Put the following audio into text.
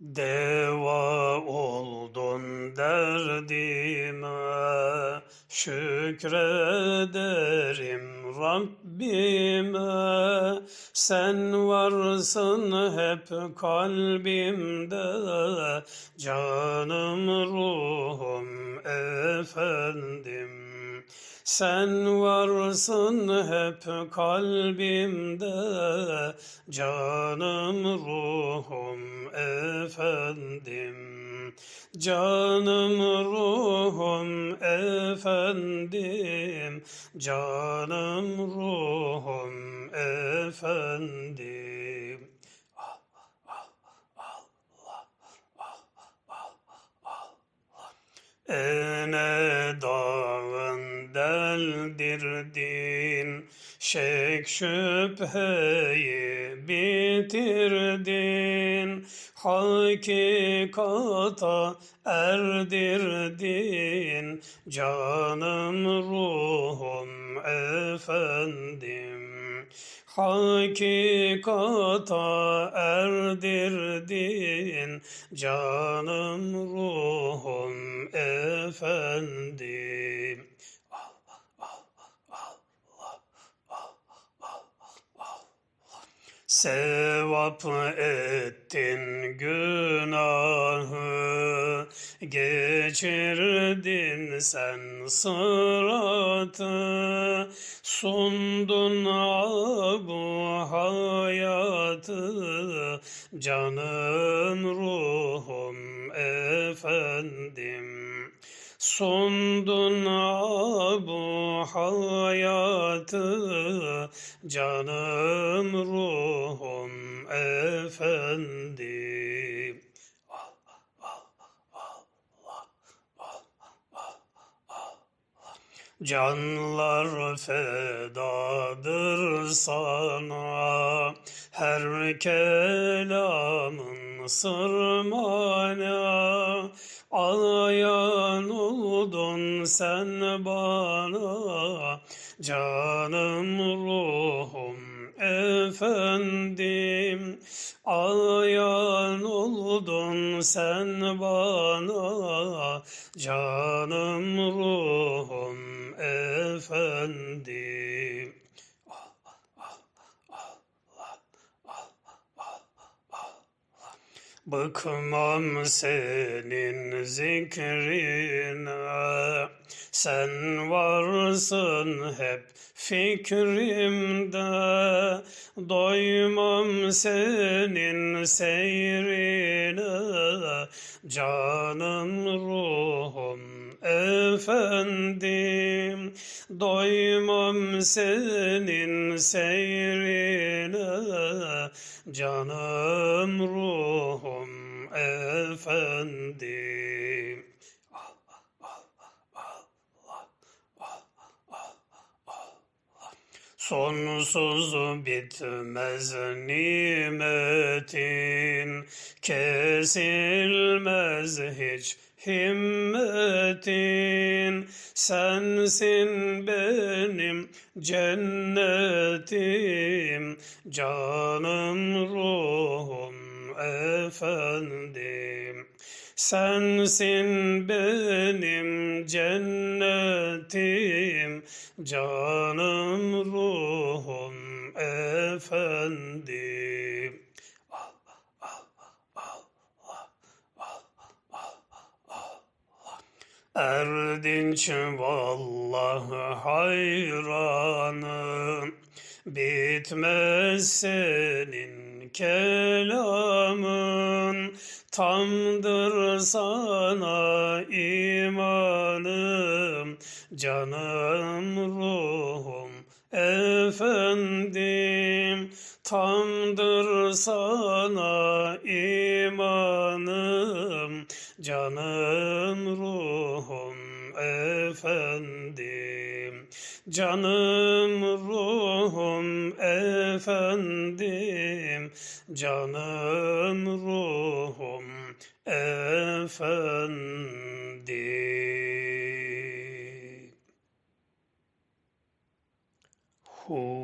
Deva oldun derdime, şükrederim Rabbime. Sen varsın hep kalbimde, canım ruhum efendim. Sen varsın hep kalbimde, canım ruhum efendim. Canım ruhum efendim, canım ruhum efendim. Ene dağın deldirdin, şek şüpheyi bitirdin, hakikata erdirdin, canım ruhum efendim. Hakikata erdirdin canım ruhum efendim. Sevap ettin günahı, geçirdin sen sıratı, sundun bu hayatı, canım ruhum efendim. Sundun bu hayatı canım ruhum efendim. Canlar fedadır sana, her kelamın sırmana. Ağlayan oldun sen bana, canım ruhum efendim. Ağlayan oldun sen bana, canım ruhum efendim. Bıkmam senin zikrine, sen varsın hep fikrimde. Doymam senin seyrine, canım ruhum efendim. Doymam senin seyrine, canım ruhum efendim. Sonsuz bitmez nimetin, kesilmez hiç himmetin. Sensin benim cennetim, canım ruhum efendim. Sensin benim cennetim, canım ruhum efendim. Erdinç vallahi hayranım, bitmez senin kelamın. Tamdır sana imanım, canım ruhum efendim. Tamdır sana imanım, canım ruhum efendim. Canım ruhum efendim, canım ruhum efendim. Hu